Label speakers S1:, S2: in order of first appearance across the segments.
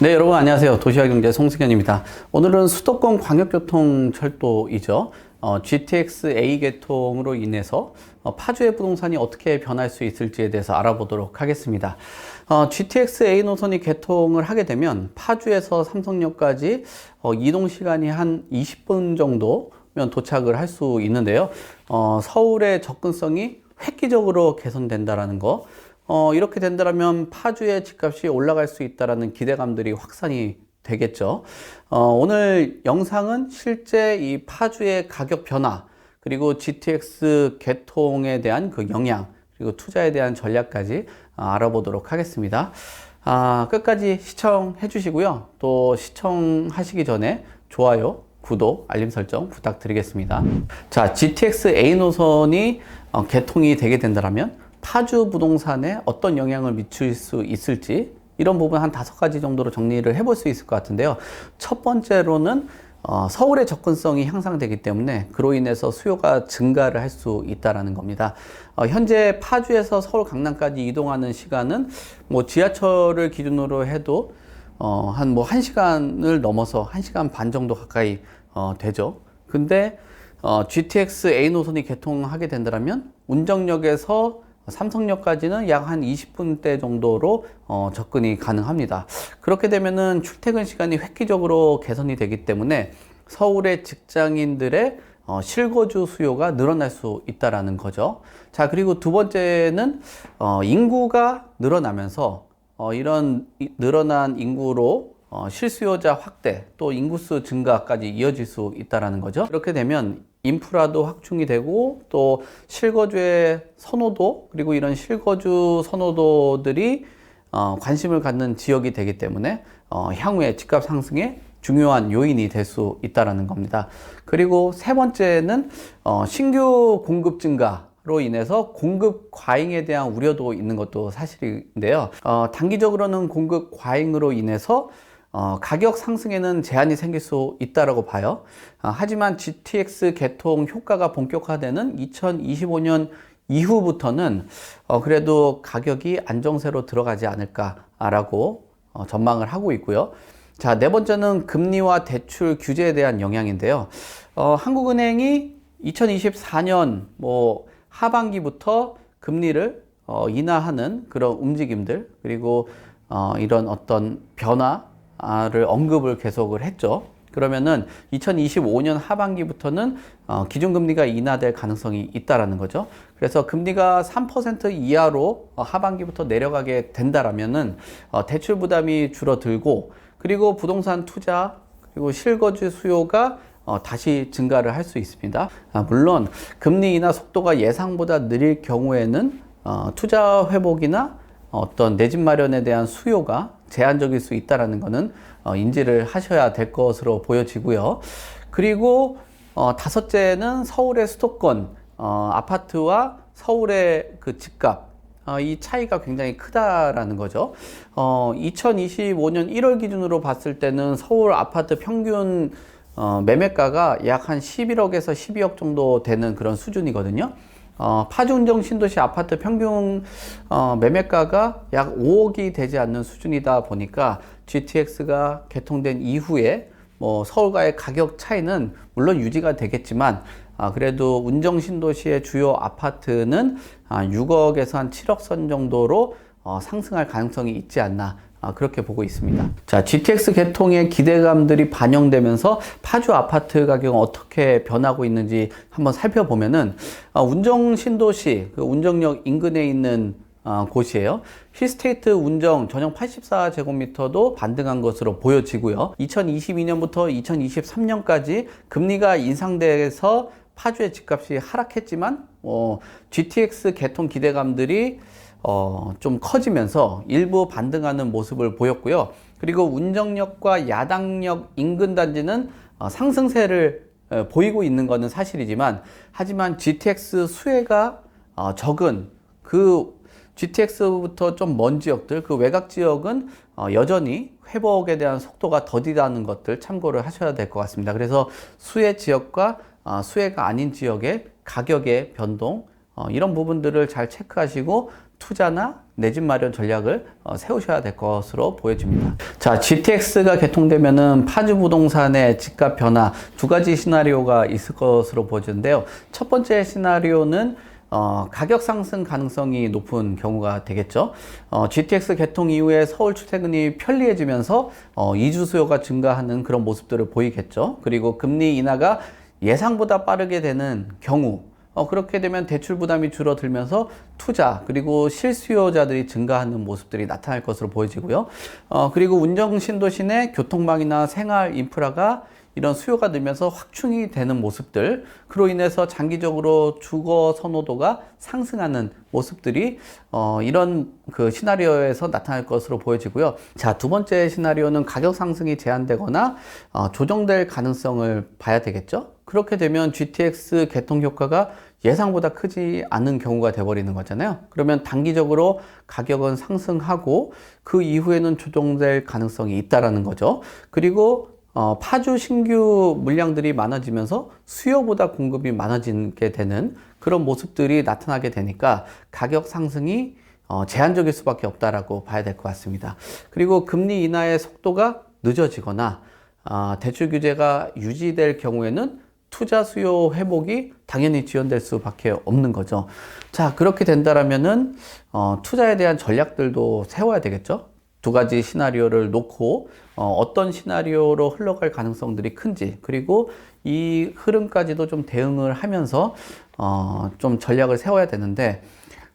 S1: 네, 여러분 안녕하세요. 도시와 경제 송승현입니다. 오늘은 수도권 광역교통철도이죠. 어, GTX A 계통으로 인해서 어, 파주의 부동산이 어떻게 변할 수 있을지에 대해서 알아보도록 하겠습니다. 어, GTX A 노선이 개통을 하게 되면 파주에서 삼성역까지 어, 이동 시간이 한 20분 정도 면 도착을 할 수 있는데요. 어, 서울의 접근성이 획기적으로 개선된다라는 거 어, 이렇게 된다면 파주의 집값이 올라갈 수있다는 기대감들이 확산이 되겠죠. 어, 오늘 영상은 실제 이 파주의 가격 변화 그리고 GTX 개통에 대한 그 영향 그리고 투자에 대한 전략까지 아, 알아보도록 하겠습니다. 아, 끝까지 시청해 주시고요. 또 시청하시기 전에 좋아요, 구독, 알림 설정 부탁드리겠습니다. 자, GTX A 노선이 어, 개통이 되게 된다면 파주 부동산에 어떤 영향을 미칠 수 있을지 이런 부분 한 다섯 가지 정도로 정리를 해볼 수 있을 것 같은데요. 첫 번째로는 어, 서울의 접근성이 향상되기 때문에 그로 인해서 수요가 증가를 할 수 있다라는 겁니다. 어, 현재 파주에서 서울 강남까지 이동하는 시간은 뭐 지하철을 기준으로 해도 어, 한뭐 한시간을 넘어서 한시간반 정도 가까이 어, 되죠. 근데 어, GTX A 노선이 개통하게 된다면 운정역에서 삼성역까지는 약 한 20분대 정도로 어, 접근이 가능합니다. 그렇게 되면은 출퇴근 시간이 획기적으로 개선이 되기 때문에 서울의 직장인들의 어, 실거주 수요가 늘어날 수 있다라는 거죠. 자, 그리고 두 번째는 어, 인구가 늘어나면서 어, 이런 이, 늘어난 인구로 어, 실수요자 확대 또 인구수 증가까지 이어질 수 있다라는 거죠. 그렇게 되면 인프라도 확충이 되고 또 실거주의 선호도 그리고 이런 실거주 선호도들이 어, 관심을 갖는 지역이 되기 때문에 어, 향후에 집값 상승에 중요한 요인이 될 수 있다라는 겁니다. 그리고 세 번째는 어, 신규 공급 증가로 인해서 공급 과잉에 대한 우려도 있는 것도 사실인데요. 어, 단기적으로는 공급 과잉으로 인해서 어, 가격 상승에는 제한이 생길 수 있다라고 봐요. 아, 하지만 GTX 개통 효과가 본격화되는 2025년 이후부터는 어, 그래도 가격이 안정세로 들어가지 않을까라고 어, 전망을 하고 있고요. 자, 네 번째는 금리와 대출 규제에 대한 영향인데요. 어, 한국은행이 2024년 뭐 하반기부터 금리를 어, 인하하는 그런 움직임들 그리고 어, 이런 어떤 변화 를 언급을 계속을 했죠. 그러면은 2025년 하반기부터는 어, 기준금리가 인하될 가능성이 있다라는 거죠. 그래서 금리가 3% 이하로 어, 하반기부터 내려가게 된다라면은 어, 대출 부담이 줄어들고 그리고 부동산 투자 그리고 실거주 수요가 어, 다시 증가를 할 수 있습니다. 아, 물론 금리 인하 속도가 예상보다 느릴 경우에는 어, 투자 회복이나 어떤 내집 마련에 대한 수요가 제한적일 수있다는 것은 어, 인지를 하셔야 될 것으로 보여지고요. 그리고 어, 다섯째는 서울의 수도권 어, 아파트와 서울의 그 집값 이 차이가 굉장히 크다라는 거죠. 2025년 1월 기준으로 봤을 때는 서울 아파트 평균 매매가가 약 한 11억에서 12억 정도 되는 그런 수준이거든요. 어, 파주 운정 신도시 아파트 평균 어, 매매가가 약 5억이 되지 않는 수준이다 보니까 GTX가 개통된 이후에 뭐 서울과의 가격 차이는 물론 유지가 되겠지만 아, 그래도 운정 신도시의 주요 아파트는 아, 6억에서 한 7억 선 정도로 어, 상승할 가능성이 있지 않나 아, 그렇게 보고 있습니다. 자, GTX 개통의 기대감들이 반영되면서 파주 아파트 가격은 어떻게 변하고 있는지 한번 살펴보면은 아, 운정 신도시, 그 운정역 인근에 있는 아, 곳이에요. 힐스테이트 운정 전용 84제곱미터도 반등한 것으로 보여지고요. 2022년부터 2023년까지 금리가 인상돼서 파주의 집값이 하락했지만 어, GTX 개통 기대감들이 어, 좀 커지면서 일부 반등하는 모습을 보였고요. 그리고 운정역과 야당역 인근 단지는 어, 상승세를 어, 보이고 있는 것은 사실이지만 하지만 GTX 수혜가 어, 적은 그 GTX부터 좀 먼 지역들 그 외곽 지역은 어, 여전히 회복에 대한 속도가 더디다는 것들 참고를 하셔야 될 것 같습니다. 그래서 수혜 지역과 어, 수혜가 아닌 지역의 가격의 변동 어, 이런 부분들을 잘 체크하시고 투자나 내 집 마련 전략을 어, 세우셔야 될 것으로 보여집니다. 자, GTX가 개통되면은 파주 부동산의 집값 변화 두 가지 시나리오가 있을 것으로 보여지는데요. 첫 번째 시나리오는 어, 가격 상승 가능성이 높은 경우가 되겠죠. 어, GTX 개통 이후에 서울 출퇴근이 편리해지면서 어, 이주 수요가 증가하는 그런 모습들을 보이겠죠. 그리고 금리 인하가 예상보다 빠르게 되는 경우 어, 그렇게 되면 대출 부담이 줄어들면서 투자 그리고 실수요자들이 증가하는 모습들이 나타날 것으로 보여지고요. 어, 그리고 운정 신도시 내 교통망이나 생활 인프라가 이런 수요가 늘면서 확충이 되는 모습들, 그로 인해서 장기적으로 주거 선호도가 상승하는 모습들이 어, 이런 그 시나리오에서 나타날 것으로 보여지고요. 자, 두 번째 시나리오는 가격 상승이 제한되거나 어, 조정될 가능성을 봐야 되겠죠. 그렇게 되면 GTX 개통 효과가 예상보다 크지 않은 경우가 돼버리는 거잖아요. 그러면 단기적으로 가격은 상승하고 그 이후에는 조정될 가능성이 있다라는 거죠. 그리고 어, 파주 신규 물량들이 많아지면서 수요보다 공급이 많아지게 되는 그런 모습들이 나타나게 되니까 가격 상승이 어, 제한적일 수밖에 없다라고 봐야 될 것 같습니다. 그리고 금리 인하의 속도가 늦어지거나 어, 대출 규제가 유지될 경우에는 투자 수요 회복이 당연히 지연될 수밖에 없는 거죠. 자, 그렇게 된다라면은 어, 투자에 대한 전략들도 세워야 되겠죠. 두 가지 시나리오를 놓고 어, 떤 시나리오로 흘러갈 가능성들이 큰지 그리고 이 흐름까지도 좀 대응을 하면서 어, 좀 전략을 세워야 되는데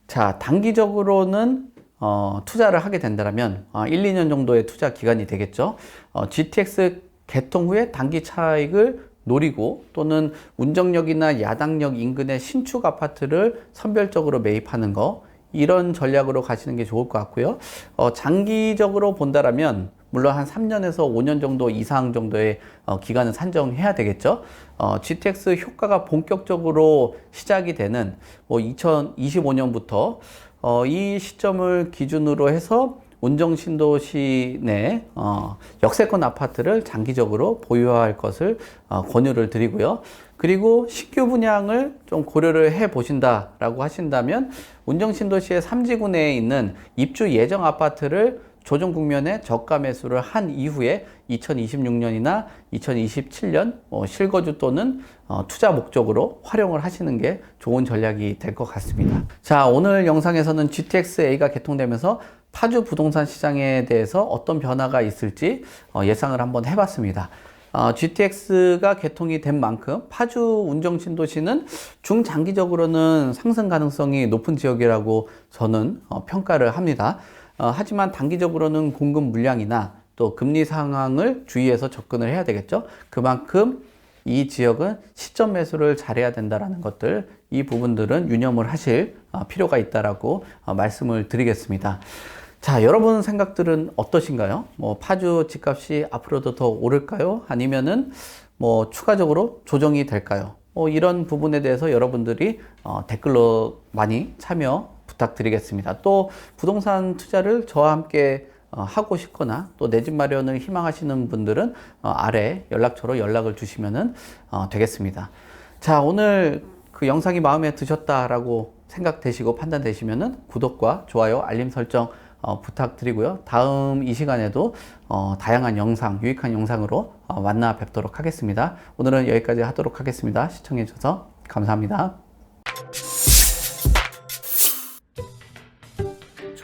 S1: 자, 단기적으로는 어, 투자를 하게 된다면 어, 아, 1, 2년 정도의 투자 기간이 되겠죠. 어, GTX 개통 후에 단기 차익을 노리고 또는 운정역이나 야당역 인근의 신축 아파트를 선별적으로 매입하는 거 이런 전략으로 가시는 게 좋을 것 같고요. 어, 장기적으로 본다라면 물론 한 3년에서 5년 정도 이상 정도의 어, 기간을 산정해야 되겠죠. 어, GTX 효과가 본격적으로 시작이 되는 뭐 2025년부터 어, 이 시점을 기준으로 해서 운정신도시 내 어, 역세권 아파트를 장기적으로 보유할 것을 어, 권유를 드리고요. 그리고 신규 분양을 좀 고려를 해 보신다라고 하신다면 운정신도시의 삼지구 내에 있는 입주 예정 아파트를 조정 국면에 저가 매수를 한 이후에 2026년이나 2027년 뭐 실거주 또는 어, 투자 목적으로 활용을 하시는 게 좋은 전략이 될 것 같습니다. 자, 오늘 영상에서는 GTX-A가 개통되면서 파주 부동산 시장에 대해서 어떤 변화가 있을지 어, 예상을 한번 해봤습니다. 어, GTX가 개통이 된 만큼 파주 운정신도시는 중장기적으로는 상승 가능성이 높은 지역이라고 저는 어, 평가를 합니다. 어, 하지만 단기적으로는 공급 물량이나 또 금리 상황을 주의해서 접근을 해야 되겠죠. 그만큼 이 지역은 시점 매수를 잘해야 된다라는 것들 이 부분들은 유념을 하실 어, 필요가 있다라고 어, 말씀을 드리겠습니다. 자, 여러분 생각들은 어떠신가요? 뭐 파주 집값이 앞으로도 더 오를까요? 아니면은 뭐 추가적으로 조정이 될까요? 뭐 이런 부분에 대해서 여러분들이 어, 댓글로 많이 참여 부탁드리겠습니다. 또 부동산 투자를 저와 함께 어, 하고 싶거나 또 내 집 마련을 희망하시는 분들은 어, 아래 연락처로 연락을 주시면 어, 되겠습니다. 자, 오늘 그 영상이 마음에 드셨다라고 생각되시고 판단되시면 구독과 좋아요, 알림 설정 부탁드리고요. 다음 이 시간에도 다양한 영상, 유익한 영상으로 만나 뵙도록 하겠습니다. 오늘은 여기까지 하도록 하겠습니다. 시청해주셔서 감사합니다.